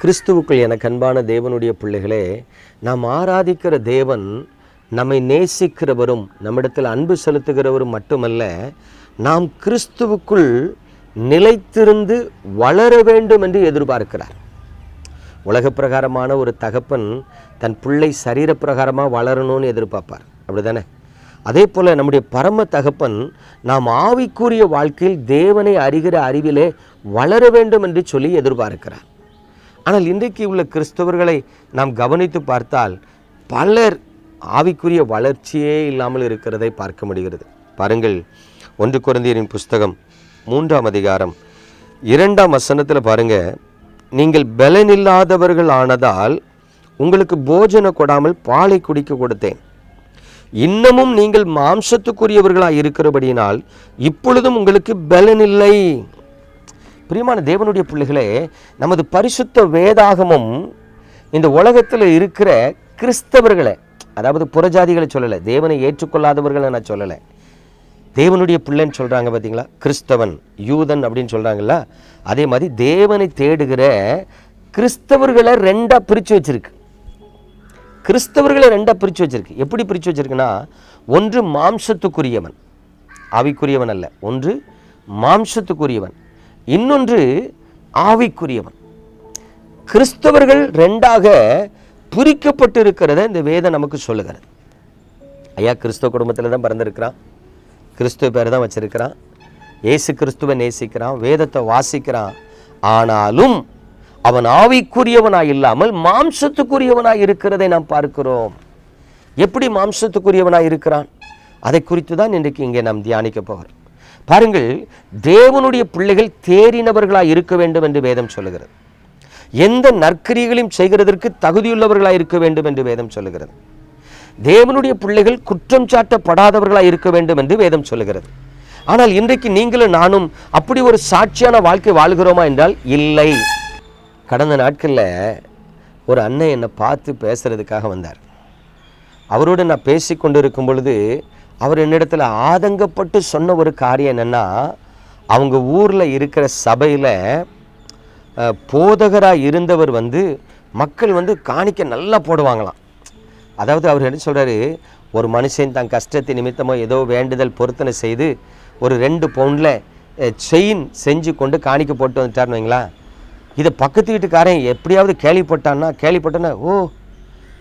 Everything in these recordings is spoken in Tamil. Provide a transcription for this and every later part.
கிறிஸ்துவுக்குள் எனக்கு அன்பான தேவனுடைய பிள்ளைகளே நாம் ஆராதிக்கிற தேவன் நம்மை நேசிக்கிறவரும் நம்மிடத்தில் அன்பு செலுத்துகிறவரும் மட்டுமல்ல நாம் கிறிஸ்துவுக்குள் நிலைத்திருந்து வளர வேண்டும் என்று எதிர்பார்க்கிறார். உலக பிரகாரமான ஒரு தகப்பன் தன் பிள்ளை சரீர பிரகாரமாக வளரணும்னு எதிர்பார்ப்பார். அப்படிதானே? அதே போல் நம்முடைய பரம தகப்பன் நாம் ஆவிக்குரிய வாழ்க்கையில் தேவனை அறிகிற அறிவிலே வளர வேண்டும் என்று சொல்லி எதிர்பார்க்கிறார். ஆனால் இன்றைக்கு உள்ள கிறிஸ்தவர்களை நாம் கவனித்து பார்த்தால் பலர் ஆவிக்குரிய வளர்ச்சியே இல்லாமல் இருக்கிறதை பார்க்க முடிகிறது. பாருங்கள் ஒன்று குழந்தையரின் புஸ்தகம் மூன்றாம் அதிகாரம் இரண்டாம் வசனத்தில் பாருங்க நீங்கள் பலனில்லாதவர்கள் ஆனதால் உங்களுக்கு போஜன கொடாமல் பாலை குடிக்க கொடுத்தேன். இன்னமும் நீங்கள் மாம்சத்துக்குரியவர்களாக இருக்கிறபடியினால் இப்பொழுதும் உங்களுக்கு பலனில்லை. பிரியமான தேவனுடைய பிள்ளைகளே நமது பரிசுத்த வேதாகமும் இந்த உலகத்தில் இருக்கிற கிறிஸ்தவர்களை அதாவது புறஜாதிகளை சொல்லலை தேவனை ஏற்றுக்கொள்ளாதவர்களை நான் சொல்லலை. தேவனுடைய பிள்ளைன்னு சொல்கிறாங்க பார்த்தீங்களா கிறிஸ்தவன் யூதன் அப்படின்னு சொல்கிறாங்களா அதே மாதிரி தேவனை தேடுகிற கிறிஸ்தவர்களை ரெண்டாக பிரித்து வச்சுருக்கு. கிறிஸ்தவர்களை ரெண்டாக பிரித்து வச்சுருக்கு. எப்படி பிரித்து வச்சுருக்குன்னா ஒன்று மாம்சத்துக்குரியவன் அவைக்குரியவன் அல்ல ஒன்று மாம்சத்துக்குரியவன். இன்னொன்று ஆவிக்குரியவன். கிறிஸ்தவர்கள் ரெண்டாக பிரிக்கப்பட்டு இருக்கிறத இந்த வேதம் நமக்கு சொல்லுகிறது. ஐயா கிறிஸ்துவ குடும்பத்தில் தான் பிறந்திருக்கிறான். கிறிஸ்துவ பேர் தான் வச்சிருக்கிறான். இயேசு கிறிஸ்துவை நேசிக்கிறான் வேதத்தை வாசிக்கிறான். ஆனாலும் அவன் ஆவிக்குரியவனாய் இல்லாமல் மாம்சத்துக்குரியவனாய் இருக்கிறதை நாம் பார்க்கிறோம். எப்படி மாம்சத்துக்குரியவனாய் இருக்கிறான்? அதை குறித்து தான் இன்றைக்கு இங்கே நாம் தியானிக்க போகிறோம். பாருங்கள் தேவனுடைய பிள்ளைகள் தேறினவர்களாய் இருக்க வேண்டும் என்று வேதம் சொல்லுகிறது. எந்த நற்கிரிகளையும் செய்கிறதற்கு தகுதியுள்ளவர்களாக இருக்க வேண்டும் என்று வேதம் சொல்லுகிறது. தேவனுடைய பிள்ளைகள் குற்றம் சாட்டப்படாதவர்களாக இருக்க வேண்டும் என்று வேதம் சொல்லுகிறது. ஆனால் இன்றைக்கு நீங்களும் நானும் அப்படி ஒரு சாட்சியான வாழ்க்கை வாழ்கிறோமா என்றால் இல்லை. கடந்த நாட்களில் ஒரு அண்ணன் என்னை பார்த்து பேசுறதுக்காக வந்தார். அவரோடு நான் பேசி கொண்டு இருக்கும் பொழுது அவர் என்னிடத்தில் ஆதங்கப்பட்டு சொன்ன ஒரு காரியம் என்னென்னா அவங்க ஊரில் இருக்கிற சபையில் போதகராக இருந்தவர் வந்து மக்கள் வந்து காணிக்க நல்லா போடுவாங்களாம். அதாவது அவர் என்ன சொல்கிறாரு ஒரு மனுஷன் தன் கஷ்டத்தை நிமித்தமோ ஏதோ வேண்டுதல் பொருத்தனை செய்து ஒரு ரெண்டு பவுண்டில் செயின் செஞ்சு கொண்டு காணிக்க போட்டு வந்துட்டார்னு வைங்களா இதை பக்கத்து வீட்டுக்காரன் எப்படியாவது கேள்விப்பட்டான்னா கேள்விப்பட்டேன்னா ஓ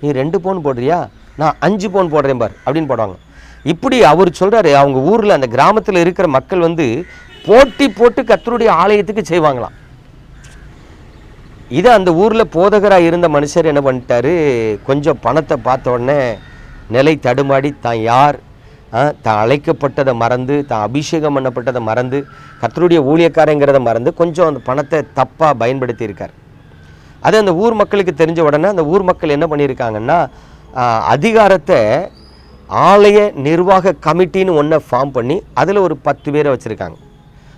நீ ரெண்டு பவுன் போடுறியா? நான் அஞ்சு பவுன் போடுறேன் பார் அப்படின்னு போடுவாங்க இப்படி அவர் சொல்கிறாரு அவங்க ஊரில் அந்த கிராமத்தில் இருக்கிற மக்கள் வந்து போட்டி போட்டு கத்தருடைய ஆலயத்துக்கு செய்வாங்களாம். இதை அந்த ஊரில் போதகராக இருந்த மனுஷர் என்ன பண்ணிட்டாரு? கொஞ்சம் பணத்தை பார்த்த உடனே நிலை தடுமாடி தான் யார்? ஆ, தான் அழைக்கப்பட்டதை மறந்து தான் அபிஷேகம் பண்ணப்பட்டதை மறந்து கத்தருடைய ஊழியக்காரங்கிறத மறந்து கொஞ்சம் அந்த பணத்தை தப்பாக பயன்படுத்தி இருக்கார் அது அந்த ஊர் மக்களுக்கு தெரிஞ்ச உடனே அந்த ஊர் மக்கள் என்ன பண்ணியிருக்காங்கன்னா அதிகாரத்தை ஆலய நிர்வாக கமிட்டின்னு ஒன்றை ஃபார்ம் பண்ணி அதில் ஒரு பத்து பேரை வச்சுருக்காங்க.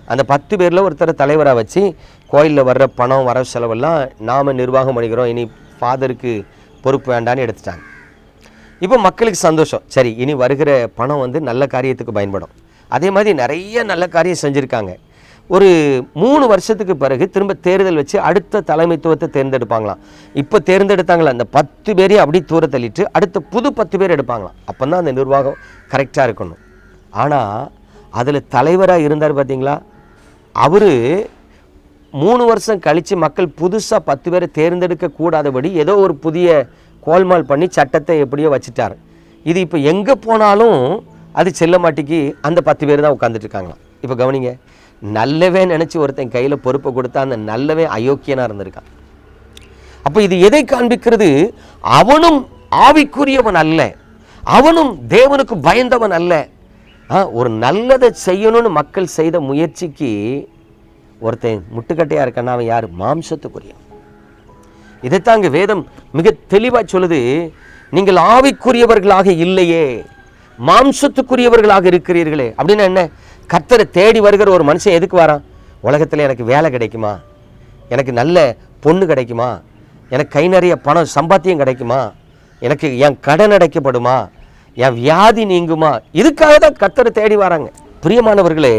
அந்த பத்து பேரில் ஒருத்தரை தலைவராக வச்சு கோயிலில் வர்ற பணம் வர செலவெல்லாம் நாம் நிர்வாகம் பண்ணிக்கிறோம். இனி ஃபாதருக்கு பொறுப்பு வேண்டான்னு எடுத்துட்டாங்க. இப்போ மக்களுக்கு சந்தோஷம். சரி இனி வருகிற பணம் வந்து நல்ல காரியத்துக்கு பயன்படும். அதே மாதிரி நிறைய நல்ல காரியம் செஞ்சுருக்காங்க. ஒரு மூணு வருஷத்துக்கு பிறகு திரும்ப தேர்தல் வச்சு அடுத்த தலைமைத்துவத்தை தேர்ந்தெடுப்பாங்களாம். இப்போ தேர்ந்தெடுத்தாங்களா? அந்த பத்து பேரையும் அப்படியே தூர தள்ளிட்டு அடுத்த புது பத்து பேர் எடுப்பாங்களாம். அப்போ தான் அந்த நிர்வாகம் கரெக்டாக இருக்கணும். ஆனால் அதில் தலைவராக இருந்தார் பார்த்தீங்களா அவர் மூணு வருஷம் கழித்து மக்கள் புதுசாக பத்து பேரை தேர்ந்தெடுக்க கூடாதபடி ஏதோ ஒரு புதிய கோல்மால் பண்ணி சட்டத்தை எப்படியோ வச்சுட்டார். இது இப்போ எங்கே போனாலும் அது செல்ல மாட்டிக்கு அந்த பத்து பேர் தான் உட்காந்துட்டு இருக்காங்களாம். இப்போ கவனிங்க நல்லவே நினச்சி ஒருத்தன் கையில் பொறுப்பை கொடுத்தா அந்த நல்லவே அயோக்கியனாக இருந்திருக்கான். அப்போ இது எதை காண்பிக்கிறது? அவனும் ஆவிக்குரியவன் அல்ல. அவனும் தேவனுக்கு பயந்தவன் அல்ல. ஒரு நல்லதை செய்யணும்னு மக்கள் செய்த முயற்சிக்கு ஒருத்தன் முட்டுக்கட்டையாக இருக்கான்னா அவன் யார்? மாம்சத்துக்குரியவன். இதைத்தான் இங்கே வேதம் மிக தெளிவாக சொல்லுது. நீங்கள் ஆவிக்குரியவர்களாக இல்லையே மாம்சத்துக்குரியவர்களாக இருக்கிறீர்களே. அப்படின்னா என்ன? கர்த்தரை தேடி வருகிற ஒரு மனுஷன் எதுக்கு வரான்? உலகத்தில் எனக்கு வேலை கிடைக்குமா? எனக்கு நல்ல பொண்ணு கிடைக்குமா? எனக்கு கை நிறைய பணம் சம்பாத்தியம் கிடைக்குமா? எனக்கு என் கடன் அடைக்கப்படுமா? என் வியாதி நீங்குமா? இதுக்காக தான் கர்த்தரை தேடி வராங்க. பிரியமானவர்களே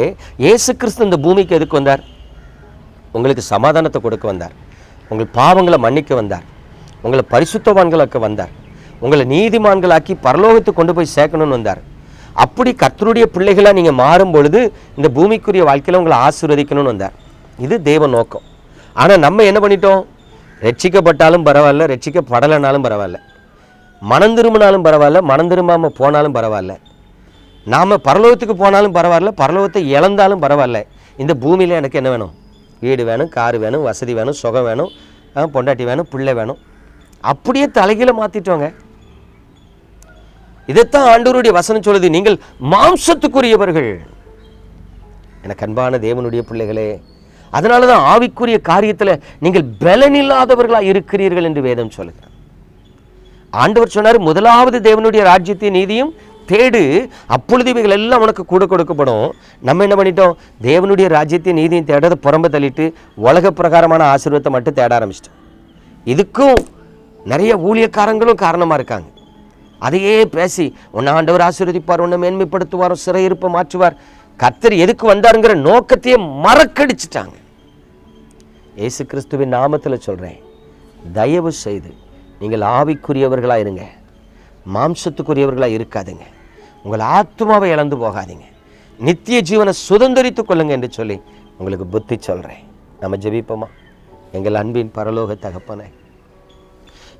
இயேசு கிறிஸ்து இந்த பூமிக்கு எதுக்கு வந்தார்? உங்களுக்கு சமாதானத்தை கொடுக்க வந்தார். உங்கள் பாவங்களை மன்னிக்க வந்தார். உங்களை பரிசுத்தவான்களாக்க வந்தார். உங்களை நீதிமான்களாக்கி பரலோகத்துக்கு கொண்டு போய் சேர்க்கணும்னு வந்தார். அப்படி கர்த்தருடைய பிள்ளைகளாக நீங்கள் மாறும் பொழுது இந்த பூமிக்குரிய வாழ்க்கையில் உங்களை ஆசீர்வதிக்கணும்னு வந்தார். இது தேவ நோக்கம். ஆனால் நம்ம என்ன பண்ணிட்டோம்? ரட்சிக்கப்பட்டாலும் பரவாயில்ல ரட்சிக்கப்படலைனாலும் பரவாயில்ல. மனம் திரும்பினாலும் பரவாயில்ல மனம் திரும்பாமல் போனாலும் பரவாயில்ல. நாம் பரலோகத்துக்கு போனாலும் பரவாயில்ல பரலோகத்தை இழந்தாலும் பரவாயில்ல. இந்த பூமியில் எனக்கு என்ன வேணும்? வீடு வேணும் கார் வேணும் வசதி வேணும் சுகம் வேணும் பொண்டாட்டி வேணும் பிள்ளை வேணும். அப்படியே தலைகீழ மாற்றிட்டோங்க இதைத்தான் ஆண்டவருடைய வசனம் சொல்லுது. நீங்கள் மாம்சத்துக்குரியவர்கள். எனக்கு அன்பான தேவனுடைய பிள்ளைகளே அதனால தான் ஆவிக்குரிய காரியத்தில் நீங்கள் பலனில்லாதவர்களாக இருக்கிறீர்கள் என்று வேதம் சொல்லுகிறார் ஆண்டவர் சொன்னார் முதலாவது தேவனுடைய ராஜ்யத்தின் நீதியும் தேடு. அப்பொழுது இவைகள் எல்லாம் உனக்கு கூட கொடுக்கப்படும். நம்ம என்ன பண்ணிட்டோம்? தேவனுடைய ராஜ்யத்தின் நீதியும் தேடாத புறம்ப தள்ளிட்டு உலக பிரகாரமான ஆசீர்வாதத்தை மட்டும் தேட ஆரம்பிச்சிட்டோம். இதுக்கும் நிறைய ஊழியக்காரங்களும் காரணமாக இருக்காங்க. அதையே பேசி உன்னை ஆண்டவர் ஆசீர்வதிப்பார் உன்னை மேன்மைப்படுத்துவார் சிறையிருப்பை மாற்றுவார். கத்தர் எதுக்கு வந்தாருங்கிற நோக்கத்தையே மறக்கடிச்சிட்டாங்க. இயேசு கிறிஸ்துவின் நாமத்தில் சொல்கிறேன் தயவு செய்து நீங்கள் ஆவிக்குரியவர்களாக இருங்க. மாம்சத்துக்குரியவர்களாக இருக்காதுங்க. உங்கள் ஆத்மாவை இழந்து போகாதீங்க. நித்திய ஜீவனை சுதந்திரித்துக் கொள்ளுங்க என்று சொல்லி உங்களுக்கு புத்தி சொல்கிறேன் நம்ம ஜெபிப்போமா? எங்கள் அன்பின் பரலோக தகப்பனை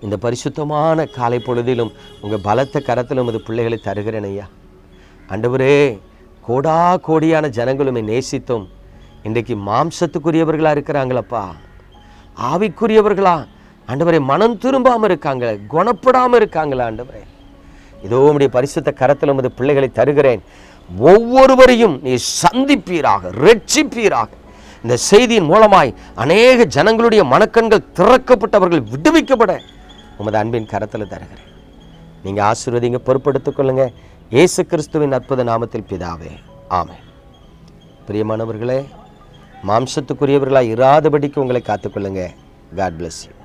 இந்த பரிசுத்தமான காலை பொழுதிலும் உங்கள் பலத்த கரத்திலும் அது பிள்ளைகளை தருகிறேன் ஐயா. அண்டவரே கோடா கோடியான ஜனங்களுமே நேசித்தும். இன்றைக்கு மாம்சத்துக்குரியவர்களாக இருக்கிறாங்களப்பா. ஆவிக்குரியவர்களா. ஆண்டவரே மனம் திரும்பாமல் இருக்காங்களே குணப்படாமல் இருக்காங்களா ஆண்டவரே. இதோ உடைய பரிசுத்த கரத்தில் உமது பிள்ளைகளை தருகிறேன். ஒவ்வொருவரையும் நீ சந்திப்பீராக ரட்சிப்பீராக. இந்த செய்தியின் மூலமாய் அநேக ஜனங்களுடைய மனக்கண்கள் திறக்கப்பட்டவர்கள் விடுவிக்கப்பட. உமது அன்பின் கரத்தில் தருகிறேன். நீங்கள் ஆசீர்வதிங்க பொறுப்படுத்திக்கொள்ளுங்க இயேசு கிறிஸ்துவின் அற்புத நாமத்தில் பிதாவே ஆமை பிரியமானவர்களே மாம்சத்துக்குரியவர்களாக இராதபடிக்கு உங்களை காத்துக்கொள்ளுங்க காட் பிளஸ் யூ